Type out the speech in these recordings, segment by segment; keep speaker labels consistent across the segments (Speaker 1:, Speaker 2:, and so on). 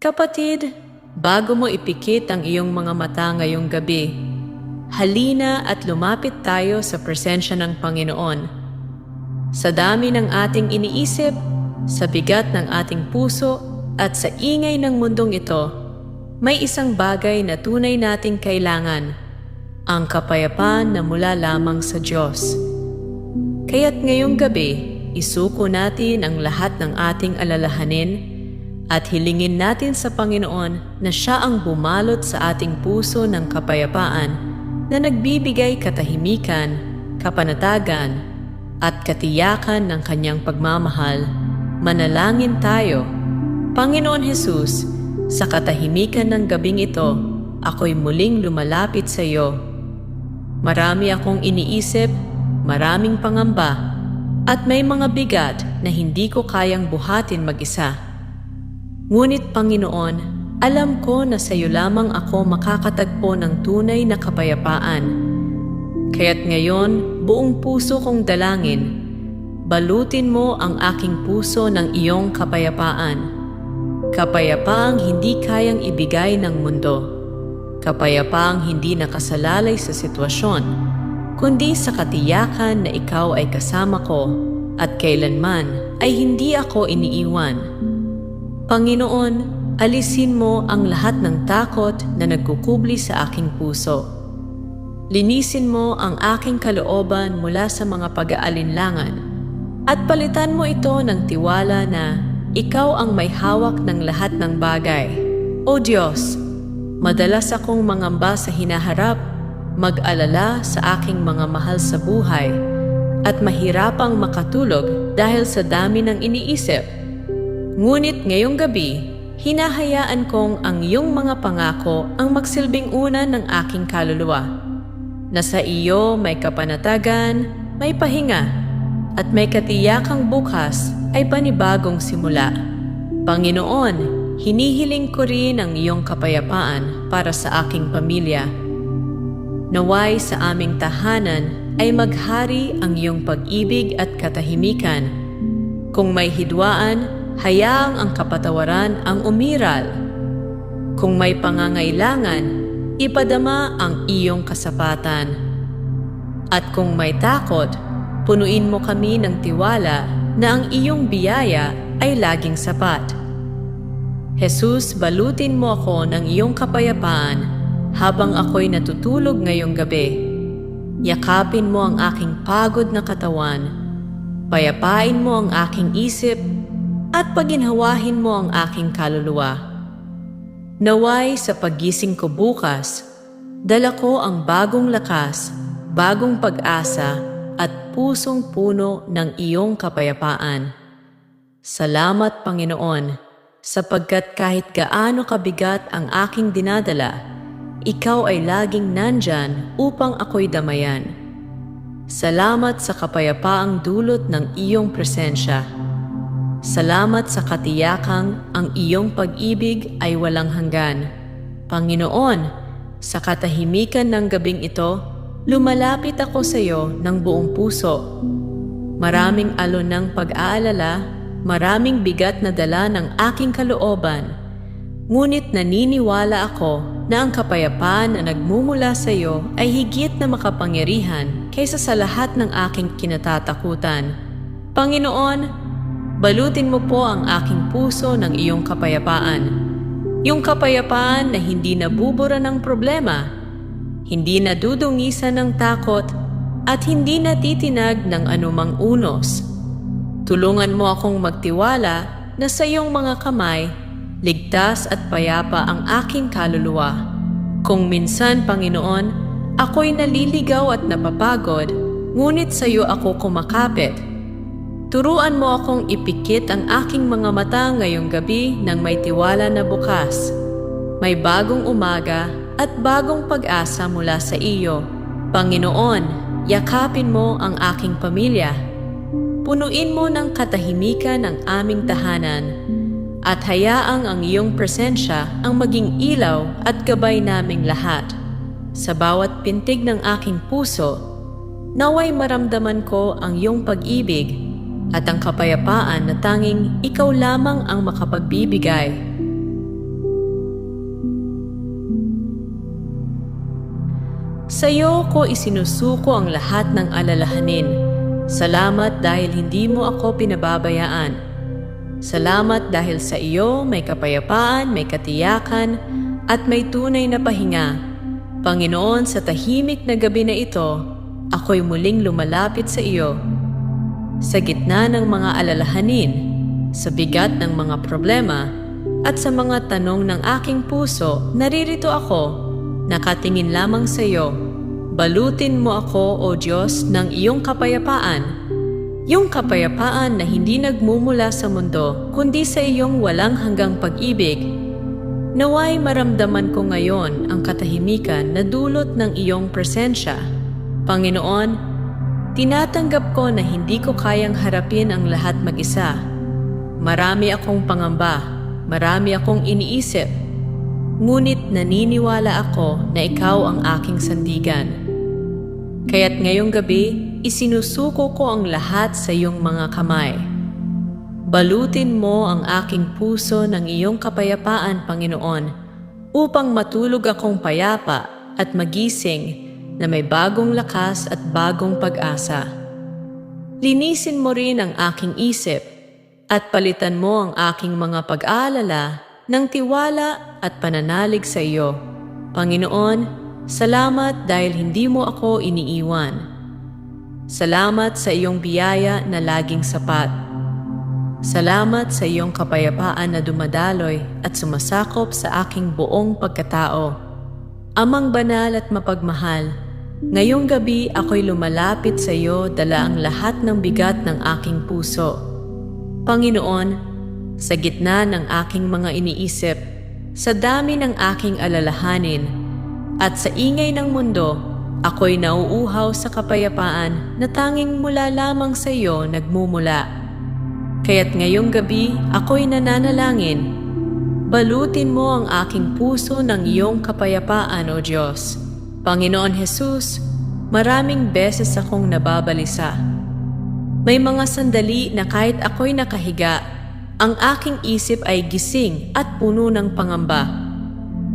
Speaker 1: Kapatid, bago mo ipikit ang iyong mga mata ngayong gabi, halina at lumapit tayo sa presensya ng Panginoon. Sa dami ng ating iniisip, sa bigat ng ating puso, at sa ingay ng mundong ito, may isang bagay na tunay nating kailangan, ang kapayapaan na mula lamang sa Diyos. Kaya't ngayong gabi, isuko natin ang lahat ng ating alalahanin at hilingin natin sa Panginoon na Siya ang bumalot sa ating puso ng kapayapaan na nagbibigay katahimikan, kapanatagan, at katiyakan ng Kanyang pagmamahal. Manalangin tayo. Panginoon Hesus, sa katahimikan ng gabing ito, ako'y muling lumalapit sa iyo. Marami akong iniisip, maraming pangamba, at may mga bigat na hindi ko kayang buhatin mag-isa. Ngunit Panginoon, alam ko na sa iyo lamang ako makakatagpo ng tunay na kapayapaan. Kaya't ngayon, buong puso kong dalangin, balutin mo ang aking puso ng iyong kapayapaan. Kapayapaang hindi kayang ibigay ng mundo. Kapayapaang hindi nakasalalay sa sitwasyon, kundi sa katiyakan na ikaw ay kasama ko at kailanman ay hindi ako iniiwan. Panginoon, alisin mo ang lahat ng takot na nagkukubli sa aking puso. Linisin mo ang aking kalooban mula sa mga pag-aalinlangan at palitan mo ito ng tiwala na ikaw ang may hawak ng lahat ng bagay. O Diyos, madalas akong mangamba sa hinaharap, mag-alala sa aking mga mahal sa buhay, at mahirapang makatulog dahil sa dami ng iniisip. Ngunit ngayong gabi, hinahayaan kong ang iyong mga pangako ang magsilbing una ng aking kaluluwa. Na sa iyo may kapanatagan, may pahinga, at may katiyakang bukas ay panibagong simula. Panginoon, hinihiling ko rin ang iyong kapayapaan para sa aking pamilya. Naway sa aming tahanan ay maghari ang iyong pag-ibig at katahimikan. Kung may hidwaan, hayaang ang kapatawaran ang umiral. Kung may pangangailangan, ipadama ang iyong kasapatan. At kung may takot, punuin mo kami ng tiwala na ang iyong biyaya ay laging sapat. Jesus, balutin mo ako ng iyong kapayapaan habang ako'y natutulog ngayong gabi. Yakapin mo ang aking pagod na katawan, payapain mo ang aking isip, at paginhawahin mo ang aking kaluluwa. Naway sa pagising ko bukas, dala ko ang bagong lakas, bagong pag-asa, at pusong puno ng iyong kapayapaan. Salamat Panginoon, sapagkat kahit gaano kabigat ang aking dinadala, ikaw ay laging nandyan upang ako'y damayan. Salamat sa kapayapaang dulot ng iyong presensya. Salamat sa katiyakang ang iyong pag-ibig ay walang hanggan. Panginoon, sa katahimikan ng gabing ito, lumalapit ako sa iyo ng buong puso. Maraming alon ng pag-aalala, maraming bigat na dala ng aking kalooban. Ngunit naniniwala ako na ang kapayapaan na nagmumula sa iyo ay higit na makapangyarihan kaysa sa lahat ng aking kinatatakutan. Panginoon, balutin mo po ang aking puso ng iyong kapayapaan. Yung kapayapaan na hindi nabubura ng problema, hindi nadudungisan ng takot, at hindi natitinag ng anumang unos. Tulungan mo akong magtiwala na sa iyong mga kamay, ligtas at payapa ang aking kaluluwa. Kung minsan, Panginoon, ako'y naliligaw at napapagod, ngunit sa iyo ako kumakapit. Turuan mo akong ipikit ang aking mga mata ngayong gabi ng may tiwala na bukas. May bagong umaga at bagong pag-asa mula sa iyo. Panginoon, yakapin mo ang aking pamilya. Punuin mo ng katahimikan ang aming tahanan at hayaang ang iyong presensya ang maging ilaw at gabay naming lahat. Sa bawat pintig ng aking puso, naway maramdaman ko ang iyong pag-ibig at ang kapayapaan na tanging ikaw lamang ang makapagbibigay. Sa iyo ko isinusuko ang lahat ng alalahanin. Salamat dahil hindi mo ako pinababayaan. Salamat dahil sa iyo may kapayapaan, may katiyakan, at may tunay na pahinga. Panginoon, sa tahimik na gabi na ito, ako'y muling lumalapit sa iyo. Sa gitna ng mga alalahanin, sa bigat ng mga problema, at sa mga tanong ng aking puso, naririto ako, nakatingin lamang sa iyo. Balutin mo ako, O Diyos, ng iyong kapayapaan. Yung kapayapaan na hindi nagmumula sa mundo, kundi sa iyong walang hanggang pag-ibig. Naway maramdaman ko ngayon ang katahimikan na dulot ng iyong presensya. Panginoon, tinatanggap ko na hindi ko kayang harapin ang lahat mag-isa. Marami akong pangamba, marami akong iniisip, ngunit naniniwala ako na ikaw ang aking sandigan. Kaya't ngayong gabi, isinusuko ko ang lahat sa iyong mga kamay. Balutin mo ang aking puso ng iyong kapayapaan, Panginoon, upang matulog akong payapa at magising na may bagong lakas at bagong pag-asa. Linisin mo rin ang aking isip at palitan mo ang aking mga pag-aalala ng tiwala at pananalig sa iyo. Panginoon, salamat dahil hindi mo ako iniiwan. Salamat sa iyong biyaya na laging sapat. Salamat sa iyong kapayapaan na dumadaloy at sumasakop sa aking buong pagkatao. Amang banal at mapagmahal, ngayong gabi ako'y lumalapit sa iyo dala ang lahat ng bigat ng aking puso. Panginoon, sa gitna ng aking mga iniisip, sa dami ng aking alalahanin, at sa ingay ng mundo, ako'y nauuhaw sa kapayapaan na tanging mula lamang sa iyo nagmumula. Kaya't ngayong gabi ako'y nananalangin. Balutin mo ang aking puso ng iyong kapayapaan, O Diyos. Panginoon Jesus, maraming beses akong nababalisa. May mga sandali na kahit ako'y nakahiga, ang aking isip ay gising at puno ng pangamba.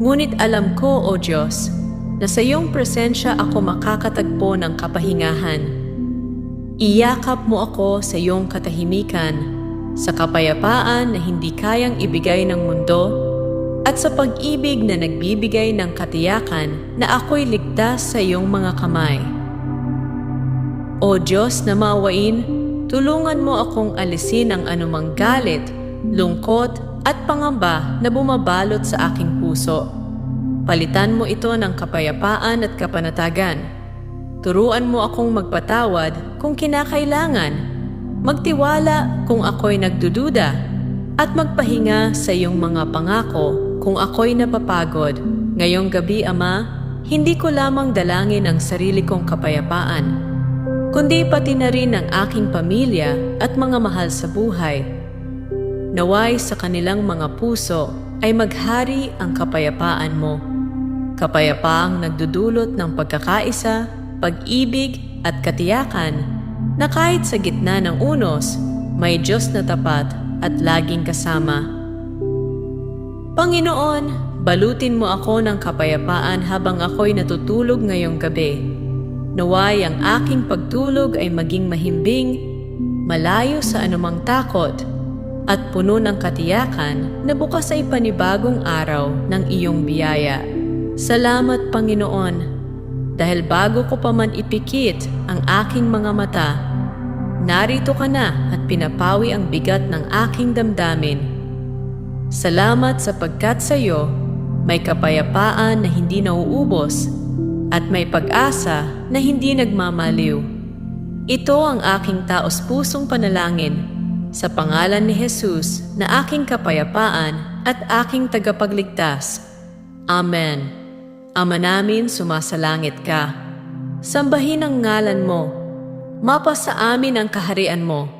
Speaker 1: Ngunit alam ko, O Diyos, na sa iyong presensya ako makakatagpo ng kapahingahan. Iyakap mo ako sa iyong katahimikan, sa kapayapaan na hindi kayang ibigay ng mundo, at sa pag-ibig na nagbibigay ng katiyakan na ako'y ligtas sa iyong mga kamay. O Diyos na maawain, tulungan mo akong alisin ang anumang galit, lungkot at pangamba na bumabalot sa aking puso. Palitan mo ito ng kapayapaan at kapanatagan. Turuan mo akong magpatawad kung kinakailangan, magtiwala kung ako'y nagdududa, at magpahinga sa iyong mga pangako kung ako'y napapagod. Ngayong gabi, Ama, hindi ko lamang dalangin ang sarili kong kapayapaan, kundi pati na rin ang aking pamilya at mga mahal sa buhay. Naway sa kanilang mga puso ay maghari ang kapayapaan mo. Kapayapaang nagdudulot ng pagkakaisa, pag-ibig at katiyakan na kahit sa gitna ng unos, may Diyos na tapat at laging kasama. Panginoon, balutin mo ako ng kapayapaan habang ako'y natutulog ngayong gabi. Naway ang aking pagtulog ay maging mahimbing, malayo sa anumang takot, at puno ng katiyakan na bukas ay panibagong araw ng iyong biyaya. Salamat, Panginoon, dahil bago ko pa man ipikit ang aking mga mata, narito ka na at pinapawi ang bigat ng aking damdamin. Salamat sapagkat sa iyo may kapayapaan na hindi nauubos at may pag-asa na hindi nagmamaliw. Ito ang aking taos pusong panalangin sa pangalan ni Jesus na aking kapayapaan at aking tagapagligtas. Amen. Ama namin, sumasalangit ka. Sambahin ang ngalan mo. Mapa sa amin ang kaharian mo.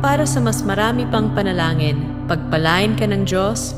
Speaker 1: para sa mas marami pang panalangin. Pagpalain ka ng Diyos